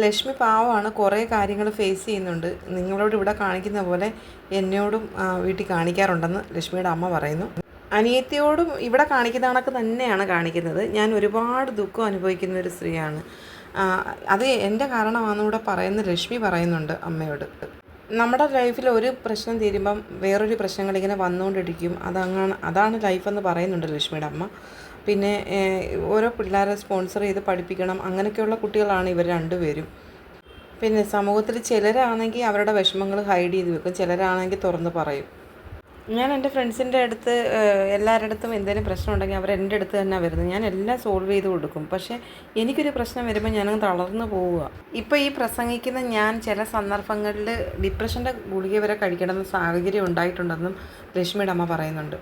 ലക്ഷ്മി പാവമാണ് കുറേ കാര്യങ്ങൾ ഫേസ് ചെയ്യുന്നുണ്ട്. നിങ്ങളോട് ഇവിടെ കാണിക്കുന്ന പോലെ എന്നോടും വീട്ടിൽ കാണിക്കാറുണ്ടെന്ന് ലക്ഷ്മിയുടെ അമ്മ പറയുന്നു. അനിയത്തിയോടും ഇവിടെ കാണിക്കുന്ന കണക്ക് തന്നെയാണ് കാണിക്കുന്നത്. ഞാൻ ഒരുപാട് ദുഃഖം അനുഭവിക്കുന്ന ഒരു സ്ത്രീയാണ്. അത് എന്റെ കാരണമാണെന്ന് ഇവിടെ പറയുന്ന ലക്ഷ്മി പറയുന്നുണ്ട് അമ്മയോട്. നമ്മുടെ ലൈഫിൽ ഒരു പ്രശ്നം തീരുമ്പം വേറൊരു പ്രശ്നങ്ങൾ ഇങ്ങനെ വന്നുകൊണ്ടിരിക്കും. അതങ്ങനെ അതാണ് ലൈഫെന്ന് പറയുന്നുണ്ട് ലക്ഷ്മിയുടെ അമ്മ. പിന്നെ ഓരോ പിള്ളേരെ സ്പോൺസർ ചെയ്ത് പഠിപ്പിക്കണം. അങ്ങനെയൊക്കെയുള്ള കുട്ടികളാണ് ഇവർ രണ്ടുപേരും. പിന്നെ സമൂഹത്തിൽ ചിലരാണെങ്കിൽ അവരുടെ വിഷമങ്ങൾ ഹൈഡ് ചെയ്ത് വെക്കും. ചിലരാണെങ്കിൽ തുറന്ന് പറയും. ഞാൻ എന്റെ ഫ്രണ്ട്സിന്റെ അടുത്ത് എല്ലാവരുടെ അടുത്തും എന്തെങ്കിലും പ്രശ്നം ഉണ്ടെങ്കിൽ അവർ എന്റെ അടുത്ത് തന്നെ വരുന്നത്. ഞാൻ എല്ലാം സോൾവ് ചെയ്ത് കൊടുക്കും. പക്ഷേ എനിക്കൊരു പ്രശ്നം വരുമ്പോൾ ഞാനങ്ങ് തളർന്നു പോവുക. ഇപ്പോൾ ഈ പ്രസംഗിക്കുന്ന ഞാൻ ചില സന്ദർഭങ്ങളിൽ ഡിപ്രഷന്റെ ഗുളിക വരെ കഴിക്കണമെന്ന സാഹചര്യം ഉണ്ടായിട്ടുണ്ടെന്നും ലക്ഷ്മിയുടെ അമ്മ പറയുന്നുണ്ട്.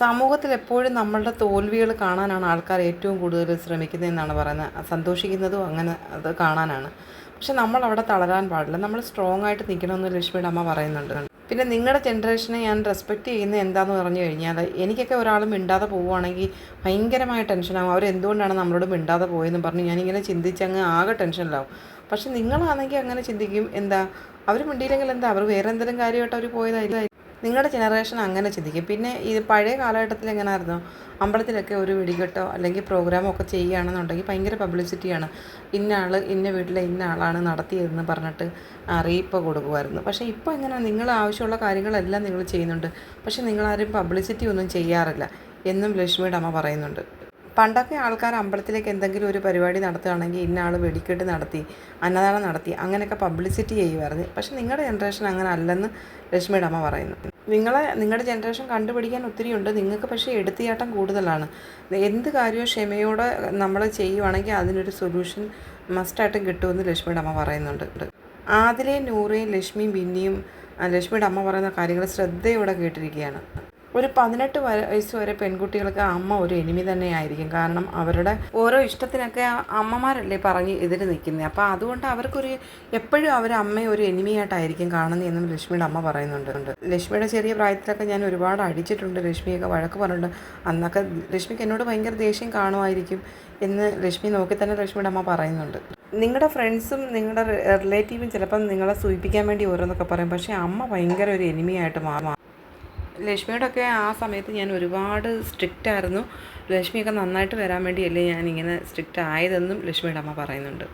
സമൂഹത്തിൽ എപ്പോഴും നമ്മളുടെ തോൽവികൾ കാണാനാണ് ആൾക്കാർ ഏറ്റവും കൂടുതൽ ശ്രമിക്കുന്നതെന്നാണ് പറയുന്നത്. സന്തോഷിക്കുന്നതും അങ്ങനെ അത് കാണാനാണ്. പക്ഷെ നമ്മൾ അവിടെ തളരാൻ പാടില്ല. നമ്മൾ സ്ട്രോങ് ആയിട്ട് നിൽക്കണമെന്ന് ലക്ഷ്മിയുടെ അമ്മ പറയുന്നുണ്ട്. പിന്നെ നിങ്ങളുടെ ജനറേഷനെ ഞാൻ റെസ്പെക്റ്റ് ചെയ്യുന്നത് എന്താണെന്ന് പറഞ്ഞു കഴിഞ്ഞാൽ എനിക്കൊക്കെ ഒരാളും മിണ്ടാതെ പോവുകയാണെങ്കിൽ ഭയങ്കരമായ ടെൻഷനാകും അവരെന്തുകൊണ്ടാണ് നമ്മളോട് മിണ്ടാതെ പോയെന്ന് പറഞ്ഞ് ഞാനിങ്ങനെ ചിന്തിച്ചങ്ങ് ആകെ ടെൻഷനിലാവും പക്ഷെ നിങ്ങളാണെങ്കിൽ അങ്ങനെ ചിന്തിക്കും. എന്താ? അവർ മിണ്ടിയില്ലെങ്കിൽ എന്താ? അവർ വേറെ എന്തെങ്കിലും കാര്യമായിട്ട് അവർ പോയതായിരിക്കും. നിങ്ങളുടെ ജനറേഷൻ അങ്ങനെ ചിന്തിക്കും. പിന്നെ ഇത് പഴയ കാലഘട്ടത്തിൽ എങ്ങനെയായിരുന്നു അമ്പലത്തിലൊക്കെ ഒരു വെടികെട്ടോ അല്ലെങ്കിൽ പ്രോഗ്രാമോ ഒക്കെ ചെയ്യുകയാണെന്നുണ്ടെങ്കിൽ ഭയങ്കര പബ്ലിസിറ്റിയാണ് ഇന്ന ആൾ ഇന്ന വീട്ടിലെ ഇന്ന ആളാണ് നടത്തിയതെന്ന് പറഞ്ഞിട്ട് അറിയിപ്പ് കൊടുക്കുമായിരുന്നു. പക്ഷേ ഇപ്പോൾ എങ്ങനെ? നിങ്ങൾ ആവശ്യമുള്ള കാര്യങ്ങളെല്ലാം നിങ്ങൾ ചെയ്യുന്നുണ്ട്. പക്ഷേ നിങ്ങളാരും പബ്ലിസിറ്റി ഒന്നും ചെയ്യാറില്ല എന്നും ലക്ഷ്മിയുടെ അമ്മ പറയുന്നുണ്ട്. പണ്ടൊക്കെ ആൾക്കാർ അമ്പലത്തിലേക്ക് എന്തെങ്കിലും ഒരു പരിപാടി നടത്തുകയാണെങ്കിൽ ഇന്ന ആൾ വെടിക്കെട്ട് നടത്തി അന്നദാനം നടത്തി അങ്ങനെയൊക്കെ പബ്ലിസിറ്റി ചെയ്യുമായിരുന്നു. പക്ഷേ നിങ്ങളുടെ ജനറേഷൻ അങ്ങനെ അല്ലെന്ന് ലക്ഷ്മിയുടെ അമ്മ പറയുന്നു. നിങ്ങളെ നിങ്ങളുടെ ജനറേഷൻ കണ്ടുപിടിക്കാൻ ഒത്തിരി ഉണ്ട് നിങ്ങൾക്ക് പക്ഷേ എടുത്തിയാട്ടം കൂടുതലാണ്. എന്ത് കാര്യവും ക്ഷമയോടെ നമ്മൾ ചെയ്യുവാണെങ്കിൽ അതിനൊരു സൊല്യൂഷൻ മസ്റ്റായിട്ടും കിട്ടുമെന്ന് ലക്ഷ്മിയുടെ അമ്മ പറയുന്നുണ്ട്. ആദിലെയും നൂറയും ലക്ഷ്മിയും ബിന്നിയും ലക്ഷ്മിയുടെ അമ്മ പറയുന്ന കാര്യങ്ങൾ ശ്രദ്ധയോടെ കേട്ടിരിക്കുകയാണ്. ഒരു പതിനെട്ട് വയ- വയസ്സ് വരെ പെൺകുട്ടികൾക്ക് അമ്മ ഒരു എനിമി തന്നെയായിരിക്കും കാരണം അവരുടെ ഓരോ ഇഷ്ടത്തിനൊക്കെ അമ്മമാരല്ലേ പറഞ്ഞ് എതിര് നിൽക്കുന്നത് അപ്പോൾ അതുകൊണ്ട് അവർക്കൊരു എപ്പോഴും അവർ അമ്മയെ ഒരു എനിമിയായിട്ടായിരിക്കും കാണുന്നത് എന്നും ലക്ഷ്മിയുടെ അമ്മ പറയുന്നുണ്ട്. ലക്ഷ്മിയുടെ ചെറിയ പ്രായത്തിലൊക്കെ ഞാൻ ഒരുപാട് അടിച്ചിട്ടുണ്ട്. ലക്ഷ്മിയൊക്കെ വഴക്ക് പറഞ്ഞിട്ടുണ്ട്. അന്നൊക്കെ ലക്ഷ്മിക്ക് എന്നോട് ഭയങ്കര ദേഷ്യം കാണുമായിരിക്കും എന്ന് ലക്ഷ്മി നോക്കി തന്നെ ലക്ഷ്മിയുടെ അമ്മ പറയുന്നുണ്ട്. നിങ്ങളുടെ ഫ്രണ്ട്സും നിങ്ങളുടെ റിലേറ്റീവും ചിലപ്പം നിങ്ങളെ സൂചിപ്പിക്കാൻ വേണ്ടി ഓരോന്നൊക്കെ പറയും. പക്ഷേ അമ്മ ഭയങ്കര ഒരു എനിമിയായിട്ട് മാറും. ലക്ഷ്മിയോടൊക്കെ ആ സമയത്ത് ഞാൻ ഒരുപാട് സ്ട്രിക്റ്റ് ആയിരുന്നു. ലക്ഷ്മിയൊക്കെ നന്നായിട്ട് വരാൻ വേണ്ടിയല്ലേ ഞാൻ ഇങ്ങനെ സ്ട്രിക്റ്റ് ആയതെന്നും ലക്ഷ്മിയുടെ അമ്മ പറയുന്നുണ്ട്.